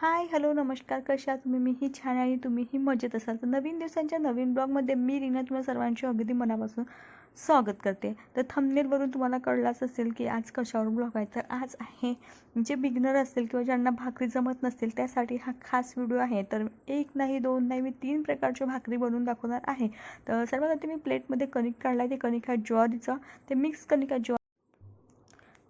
Hi hello नमस्कार. कशा तुम्ही? मीही छान आणि तुम्हीही मजेत असाल. तर नवीन दिवसांच्या नवीन ब्लॉगमध्ये मी रिना तुम्हाला सर्वांची अगदी मनापासून स्वागत करते. तर थंबनेलवरून तुम्हाला कळलाच असेल की आज कशावर ब्लॉग आहे? तर आज आहे जे बिगनर असतील किंवा ज्यांना भाकरी जमत नसतील त्यासाठी हा खास व्हिडिओ आहे. तर एक नाही दोन नाही मी तीन प्रकारची भाकरी बनवून दाखवणार आहे. तर सर्वात आधी मी प्लेटमध्ये कणिक काढला आहे ते कणिक आहे ज्वारीचं. ते मिक्स कणिक आहे ज्वारी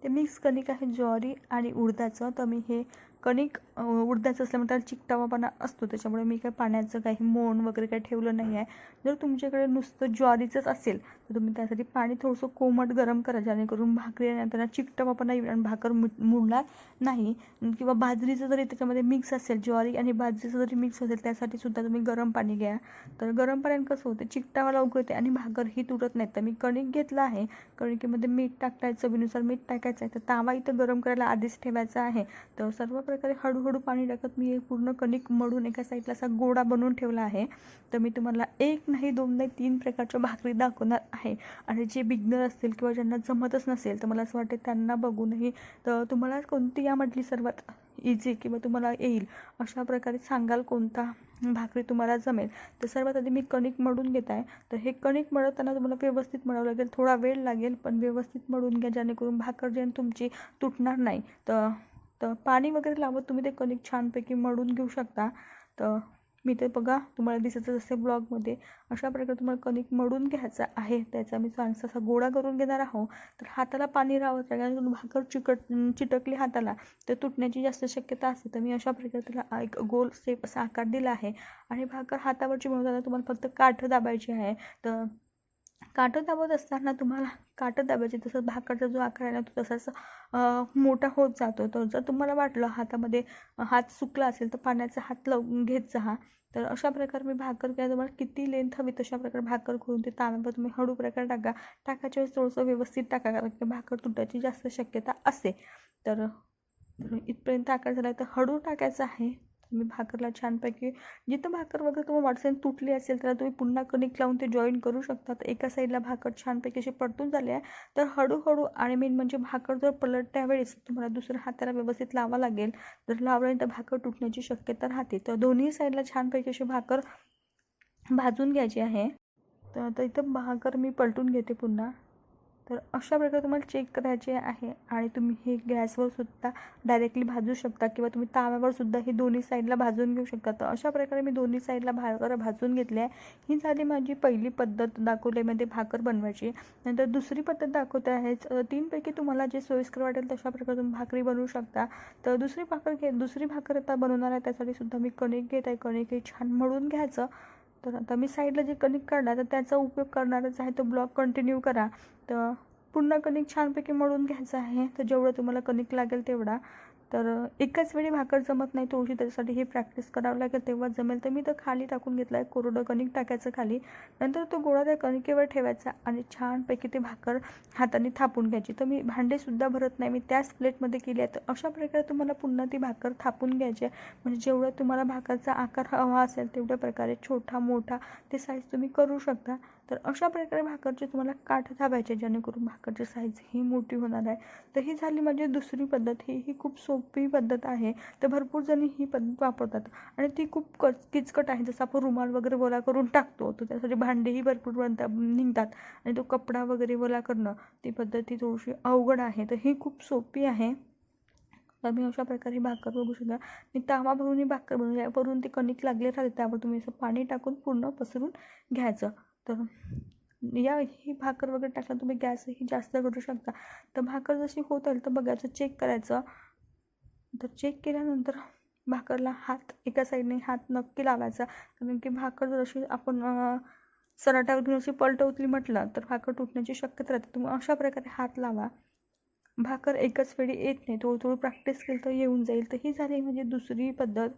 ते मिक्स कणिक आहे ज्वारी आणि उडदाचं. तर मी हे कणिक अ, उडदाचं असल्यामुळे त्याला चिकटावापणा असतो. त्याच्यामुळे मी काही पाण्याचं काही मोण वगैरे काही ठेवलं नाही आहे जर तुमच्याकडे नुसतं ज्वारीचंच असेल तुम्ही त्यासाठी पाणी थोडंसं कोमट गरम करा जेणेकरून भाकरी आणि त्यांना पण नाही आणि भाकर मु मुडणार नाही. किंवा बाजरीचं जरी त्याच्यामध्ये मिक्स असेल ज्वारी आणि बाजरीचं जरी मिक्स असेल त्यासाठी सुद्धा तुम्ही गरम पाणी घ्या. तर गरम पाण्यानं कसं होतं चिकटावा लवकर येते आणि भाकर ही तुटत नाही तर मी कणिक घेतला आहे. कणिकेमध्ये मीठ टाकताय चवीनुसार मीठ टाकायचं आहे. तर तावा इथं गरम करायला आधीच ठेवायचा आहे. तर सर्व प्रकारे हळूहळू पाणी टाकत मी एक पूर्ण कणिक मडून एका साईडला असा गोडा बनवून ठेवला आहे. तर मी तुम्हाला एक नाही दोन नाही तीन प्रकारच्या भाकरी दाखवणार आहे. आहे. आणि जे बिगनर असतील किंवा ज्यांना जमतच नसेल तर मला असं वाटते त्यांना बघूनही तर तुम्हाला कोणती यामधली सर्वात इझी किंवा तुम्हाला येईल अशा प्रकारे सांगाल कोणता भाकरी तुम्हाला जमेल? तर सर्वात आधी मी कणिक मळून घेत आहे. तर हे कणिक मळताना तुम्हाला व्यवस्थित मळावं लागेल. थोडा वेळ लागेल पण व्यवस्थित मळून घ्या जेणेकरून भाकर जे तुमची तुटणार नाही. तर तर पाणी वगैरे लावत तुम्ही ते कणिक छानपैकी मळून घेऊ शकता. तर मी ते बघा तुम्हाला दिसतच जसे ब्लॉगमध्ये अशा प्रकारे तुम्हाला कणिक मळून घ्यायचा आहे. त्याचा मी चांगला असा गोळा करून घेणार आहोत. तर हाताला पाणी राहत राहील कारण भाकर चिकट चिटकली हाताला तर तुटण्याची जास्त शक्यता असते. तर मी अशा प्रकारे त्याला एक गोल सेप असा आकार दिला आहे. आणि भाकर हातावरची मिळवताना तुम्हाला फक्त काठ दाबायची आहे. तर काटं दाबत असताना तुम्हाला काटं दाबायची तसं भाकरचा जो आकार आहे ना तो तसाच मोठा होत जातो. तर जर तुम्हाला वाटलं हातामध्ये हात सुकला असेल तर पाण्याचा हात लव घेत जा. तर अशा प्रकारे मी भाकर किंवा तुम्हाला किती लेंथ हवी तशा प्रकारे भाकर करून ते तांब्यावर तुम्ही हळू प्रकारे टाका. टाकायच्या वेळेस थोडंसं व्यवस्थित टाका कारण की भाकर तुटायची जास्त शक्यता असते. तर तर इथपर्यंत आकार झाला आहे तर हळू टाकायचं आहे. तुम्ही भाकरला छानपैकी जिथं भाकर वगैरे तुम्हाला वाटसेल तुटली असेल तर तुम्ही पुन्हा कणिक लावून ते जॉईन करू शकता. तर एका साईडला भाकर छानपैकी अशी परतून झाली आहे. तर हळूहळू आणि मेन म्हणजे भाकर जर पलटत्या वेळेस तुम्हाला दुसऱ्या हाताला व्यवस्थित लावा लागेल जर लावल्यानंतर तर भाकर तुटण्याची शक्यता राहते. तर दोन्ही साईडला छानपैकी अशी भाकर भाजून घ्यायची आहे. तर इथं भाकर मी पलटून घेते पुन्हा. तर अशा प्रकारे तुम्हाला चेक करायचे आहे आणि तुम्ही हे गॅसवर सुद्धा डायरेक्टली भाजू शकता किंवा तुम्ही ताव्यावर सुद्धा हे दोन्ही साईडला भाजून घेऊ शकता. तर अशा प्रकारे मी दोन्ही साईडला भाकर भाजून घेतली आहे. ही झाली माझी पहिली पद्धत दाखवल्यामध्ये भाकर बनवायची. नंतर दुसरी पद्धत दाखवते आहे तीनपैकी तुम्हाला जे सोयीस्कर वाटेल तशा प्रकारे तुम्ही भाकरी बनवू शकता. तर दुसरी भाकर घे दुसरी भाकर आता बनवणार आहे त्यासाठी सुद्धा मी कणिक घेत आहे. कणिक हे छान मळून घ्यायचं. तर आता मी साईडला जे कणिक काढला तर त्याचा उपयोग करणारच आहे. तो ब्लॉक कंटिन्यू करा. तर पुन्हा कणिक छानपैकी मळून घ्यायचं आहे. तर जेवढं तुम्हाला कणिक लागेल तेवढा. तर एकाच वेळी भाकर जमत नाही थोडीशी त्याच्यासाठी हे प्रॅक्टिस करावं लागेल. तेव्हा जमेल तर मी तर खाली टाकून घेतला आहे कोरडं कणिक टाकायचं खाली. नंतर तो गोळा त्या कणिकेवर ठेवायचा आणि छानपैकी ते भाकर हाताने थापून घ्यायची. तर मी भांडेसुद्धा भरत नाही मी त्याच प्लेटमध्ये केली आहे. तर अशा प्रकारे तुम्हाला पुन्हा ती भाकर थापून घ्यायची आहे. म्हणजे जेवढं तुम्हाला भाकरचा आकार हवा असेल तेवढ्या प्रकारे छोटा मोठा ते साईज तुम्ही करू शकता. तर अशा प्रकारे भाकरचे तुम्हाला काठ थापायचे जेणेकरून भाकरची साईज ही मोठी होणार आहे. तर ही झाली माझी दुसरी पद्धत. ही ही खूप सोपी पद्धत आहे. तर भरपूर जणी ही पद्धत वापरतात. आणि ती खूप क किचकट आहे. जसं आपण रुमाल वगैरे ओला करून टाकतो तर त्यासाठी भांडेही भरपूर बनतात निघतात. आणि तो कपडा वगैरे ओला करणं ती पद्धत ही थोडीशी अवघड आहे. तर ही खूप सोपी आहे. तर मी अशा प्रकारे भाकर बघू शकता. मी तावा भरून ही भाकर बनवली वरून ती कणिक लागले राहते त्यावर तुम्ही असं पाणी टाकून पूर्ण पसरून घ्यायचं. तर या ही भाकर वगैरे टाकला तुम्ही गॅसही जास्त करू शकता. तर भाकर जशी होत आली तर बघायचं चेक करायचं. तर चेक केल्यानंतर भाकरला हात एका साईडने हात नक्की लावायचा. कारण की भाकर जर अशी आपण सराटावर घेऊन अशी पलटवतली म्हटलं तर भाकर तुटण्याची शक्यता राहते. तुम्ही अशा प्रकारे हात लावा. भाकर एकच वेळी येत नाही. थोडं थोडं प्रॅक्टिस केलं तर येऊन जाईल. तर ही झाली म्हणजे दुसरी पद्धत.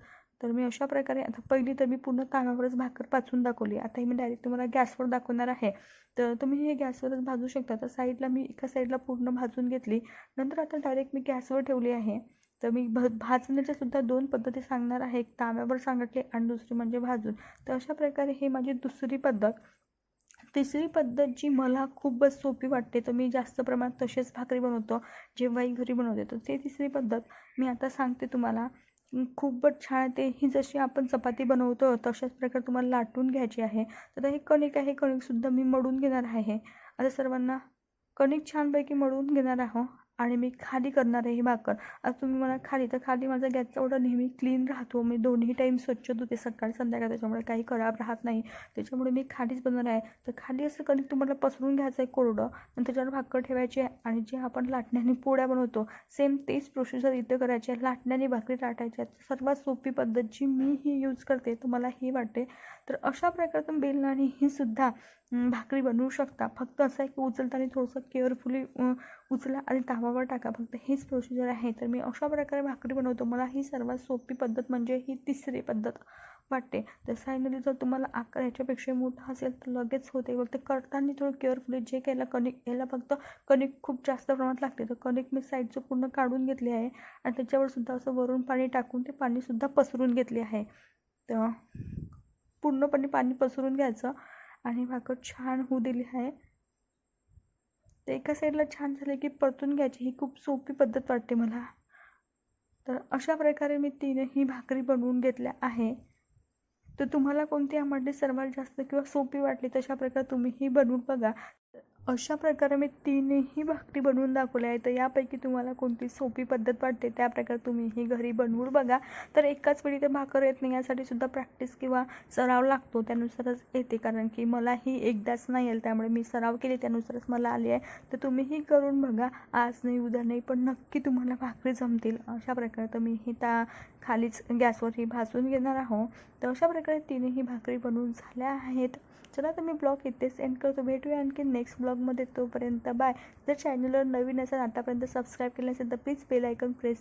तर मी अशा प्रकारे आता पहिली तर मी पूर्ण ताव्यावरच भाकर पाचून दाखवली. आता मी डायरेक्ट तुम्हाला गॅसवर दाखवणार आहे. तर तुम्ही हे गॅसवरच भाजू शकता. तर साईडला मी एका साईडला पूर्ण भाजून घेतली. नंतर आता डायरेक्ट मी गॅसवर ठेवली आहे. तर मी भ भाजण्याच्या सुद्धा दोन पद्धती सांगणार आहे. एक ताव्यावर सांगितले आणि दुसरी म्हणजे भाजून. तर अशा प्रकारे हे माझी दुसरी पद्धत. तिसरी पद्धत जी मला खूपच सोपी वाटते तर मी जास्त प्रमाणात तसेच भाकरी बनवतो जेव्हाही घरी बनवते. तर ते तिसरी पद्धत मी आता सांगते तुम्हाला. खूपच छान ते ही जशी आपण चपाती बनवतो तशाच प्रकारे तुम्हाला लाटून घ्यायची आहे. तर हे कणिक आहे कणिकसुद्धा मी मळून घेणार आहे. आता सर्वांना कणिक छानपैकी मळून घेणार आहो. आणि मी खाली करणार आहे हे भाकर. आता तुम्ही मला खाली तर खाली माझा गॅसचा ओढा नेहमी क्लीन राहतो. मी दोन्ही टाईम स्वच्छ धुते सकाळी संध्याकाळ. त्याच्यामुळे काही खराब राहत नाही. त्याच्यामुळे मी खालीच बनणार आहे. तर खाली असं कणिक तुम्हाला पसरून घ्यायचं आहे कोरडं आणि त्याच्यावर भाकर ठेवायची आहे आणि जे आपण लाटण्याने पोळ्या बनवतो सेम तेच प्रोसिजर इथं करायची आहे. लाटण्याने भाकरी लाटायची आहे. सर्वात सोपी पद्धत जी मी ही यूज करते तुम्हाला ही वाटते. तर अशा प्रकारे तुम्ही बेलनाने ही सुद्धा भाकरी बनवू शकता. फक्त असं आहे की उचलताना थोडंसं केअरफुली उचला आणि तावावर टाका. फक्त हेच प्रोसिजर आहे. तर मी अशा प्रकारे भाकरी बनवतो. मला ही सर्वात सोपी पद्धत म्हणजे ही तिसरी पद्धत वाटते. तर फायनली जर तुम्हाला आकार याच्यापेक्षा मोठा असेल तर लगेच होते. फक्त करताना थोडं केअरफुली जे केलं कणिक याला फक्त कणिक खूप जास्त प्रमाणात लागते. तर कणिक मी साईडचं पूर्ण काढून घेतले आहे. आणि त्याच्यावर सुद्धा असं वरून पाणी टाकून ते पाणीसुद्धा पसरून घेतले आहे. तर पूर्णपणे पाणी पसरून घ्यायचं. आणि भाकर छान होऊ दिली आहे. ते एका साईडला छान झाले की परतून घ्यायची ही खूप सोपी पद्धत वाटते मला. तर अशा प्रकारे मी तीनही भाकरी बनवून घेतल्या आहे. तर तुम्हाला कोणती आवडली सर्वात जास्त किंवा सोपी वाटली तशा प्रकारे तुम्हीही बनवून बघा. अशा प्रकारे मी तीनही भाकरी बनवून दाखवल्या आहे तर यापैकी तुम्हाला कोणती सोपी पद्धत वाटते त्या प्रकारे तुम्हीही घरी बनवून बघा. तर एकाच वेळी ते भाकर येत नाही यासाठी सुद्धा प्रॅक्टिस किंवा सराव लागतो त्यानुसारच येते. कारण की मला ही एकदाच नाही येईल त्यामुळे मी सराव केली त्यानुसारच मला आली आहे. तर तुम्हीही करून बघा. आज नाही उद्या नाही पण नक्की तुम्हाला भाकरी जमतील. अशा प्रकारे तर मी ही त्या खालीच गॅसवर ही भाजून घेणार आहो तर अशा प्रकारे तिन्ही भाकरी बनवून झाल्या आहेत. चला तर मी ब्लॉग इथेच एंड करतो. भेटूया आणखी नेक्स्ट ब्लॉगमध्ये तोपर्यंत बाय जर चॅनलवर नवीन असेल आतापर्यंत सबस्क्राईब केलं असेल तर प्लीज बेल आयकन प्रेस